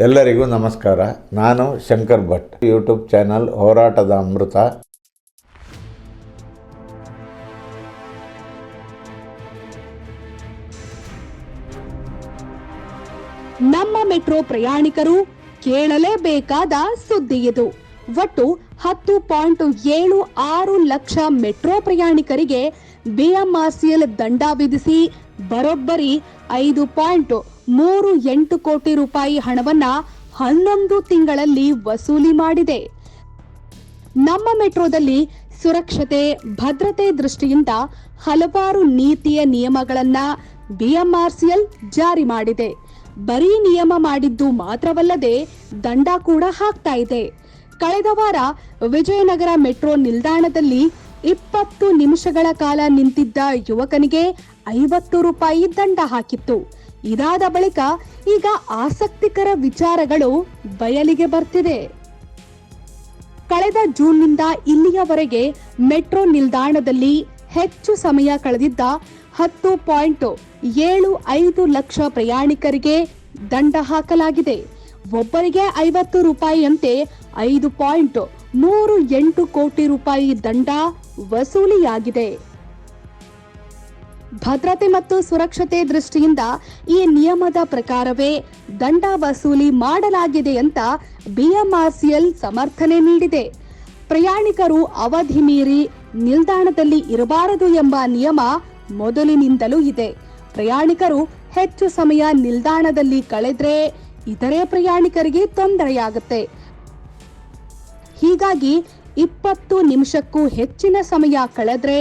ಎಲ್ಲರಿಗೂ ನಮಸ್ಕಾರ. ನಾನು ಶಂಕರ್ ಭಟ್. ಯೂಟ್ಯೂಬ್ ಚಾನಲ್ ಹೋರಾಟದ ಅಮೃತ. ನಮ್ಮ ಮೆಟ್ರೋ ಪ್ರಯಾಣಿಕರು ಕೇಳಲೇಬೇಕಾದ ಸುದ್ದಿ ಇದು. ಒಟ್ಟು ಹತ್ತು ಪಾಯಿಂಟ್ ಏಳು ಆರು ಲಕ್ಷ ಮೆಟ್ರೋ ಪ್ರಯಾಣಿಕರಿಗೆ ಬಿಎಂಆರ್ಸಿಎಲ್ ದಂಡ ವಿಧಿಸಿ ಬರೋಬ್ಬರಿ ಐದು ಪಾಯಿಂಟ್ ಮೂರು ಎಂಟು ಕೋಟಿ ರೂಪಾಯಿ ಹಣವನ್ನ ಹನ್ನೊಂದು ತಿಂಗಳಲ್ಲಿ ವಸೂಲಿ ಮಾಡಿದೆ. ನಮ್ಮ ಮೆಟ್ರೋದಲ್ಲಿ ಸುರಕ್ಷತೆ, ಭದ್ರತೆ ದೃಷ್ಟಿಯಿಂದ ಹಲವಾರು ನೀತಿಯ ನಿಯಮಗಳನ್ನ ಬಿಎಂಆರ್ಸಿಎಲ್ ಜಾರಿ ಮಾಡಿದೆ. ಬರೀ ನಿಯಮ ಮಾಡಿದ್ದು ಮಾತ್ರವಲ್ಲದೆ ದಂಡ ಕೂಡ ಹಾಕ್ತಾ ಇದೆ. ಕಳೆದ ವಾರ ವಿಜಯನಗರ ಮೆಟ್ರೋ ನಿಲ್ದಾಣದಲ್ಲಿ ಇಪ್ಪತ್ತು ನಿಮಿಷಗಳ ಕಾಲ ನಿಂತಿದ್ದ ಯುವಕನಿಗೆ ಐವತ್ತು ರೂಪಾಯಿ ದಂಡ ಹಾಕಿತ್ತು. ಇದಾದ ಬಳಿಕ ಈಗ ಆಸಕ್ತಿಕರ ವಿಚಾರಗಳು ಬಯಲಿಗೆ ಬರ್ತಿದೆ. ಕಳೆದ ಜೂನ್ನಿಂದ ಇಲ್ಲಿಯವರೆಗೆ ಮೆಟ್ರೋ ನಿಲ್ದಾಣದಲ್ಲಿ ಹೆಚ್ಚು ಸಮಯ ಕಳೆದಿದ್ದ ಹತ್ತು ಪಾಯಿಂಟ್ ಏಳು ಐದು ಲಕ್ಷ ಪ್ರಯಾಣಿಕರಿಗೆ ದಂಡ ಹಾಕಲಾಗಿದೆ. ಒಬ್ಬರಿಗೆ ಐವತ್ತು ರೂಪಾಯಿಯಂತೆ ಐದು ಪಾಯಿಂಟ್ ನೂರು ಎಂಟು ಕೋಟಿ ರೂಪಾಯಿ ದಂಡ ವಸೂಲಿಯಾಗಿದೆ. ಭದ್ರತೆ ಮತ್ತು ಸುರಕ್ಷತೆ ದೃಷ್ಟಿಯಿಂದ ಈ ನಿಯಮದ ಪ್ರಕಾರವೇ ದಂಡ ವಸೂಲಿ ಮಾಡಲಾಗಿದೆ ಅಂತ ಬಿಎಂಆರ್ಸಿಎಲ್ ಸಮರ್ಥನೆ ನೀಡಿದೆ. ಪ್ರಯಾಣಿಕರು ಅವಧಿ ಮೀರಿ ನಿಲ್ದಾಣದಲ್ಲಿ ಇರಬಾರದು ಎಂಬ ನಿಯಮ ಮೊದಲಿನಿಂದಲೂ ಇದೆ. ಪ್ರಯಾಣಿಕರು ಹೆಚ್ಚು ಸಮಯ ನಿಲ್ದಾಣದಲ್ಲಿ ಕಳೆದ್ರೆ ಇತರೆ ಪ್ರಯಾಣಿಕರಿಗೆ ತೊಂದರೆಯಾಗುತ್ತೆ. ಹೀಗಾಗಿ ಇಪ್ಪತ್ತು ನಿಮಿಷಕ್ಕೂ ಹೆಚ್ಚಿನ ಸಮಯ ಕಳೆದ್ರೆ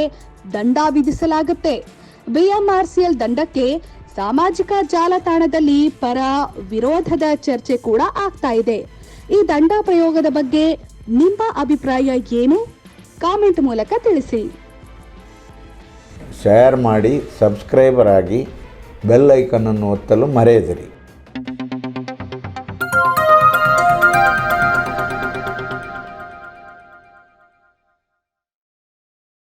ದಂಡ ವಿಧಿಸಲಾಗುತ್ತೆ. ಬಿಎಂಆರ್ಸಿಎಲ್ ದಂಡಕ್ಕೆ ಸಾಮಾಜಿಕ ಜಾಲತಾಣದಲ್ಲಿ ಪರ ವಿರೋಧದ ಚರ್ಚೆ ಕೂಡ ಆಗ್ತಾ ಇದೆ. ಈ ದಂಡ ಪ್ರಯೋಗದ ಬಗ್ಗೆ ನಿಮ್ಮ ಅಭಿಪ್ರಾಯ ಏನು? ಕಾಮೆಂಟ್ ಮೂಲಕ ತಿಳಿಸಿ. ಶೇರ್ ಮಾಡಿ, ಸಬ್ಸ್ಕ್ರೈಬರ್ ಆಗಿ ಬೆಲ್ ಐಕನ್ನನ್ನು ಒತ್ತಲು ಮರೆಯದಿರಿ.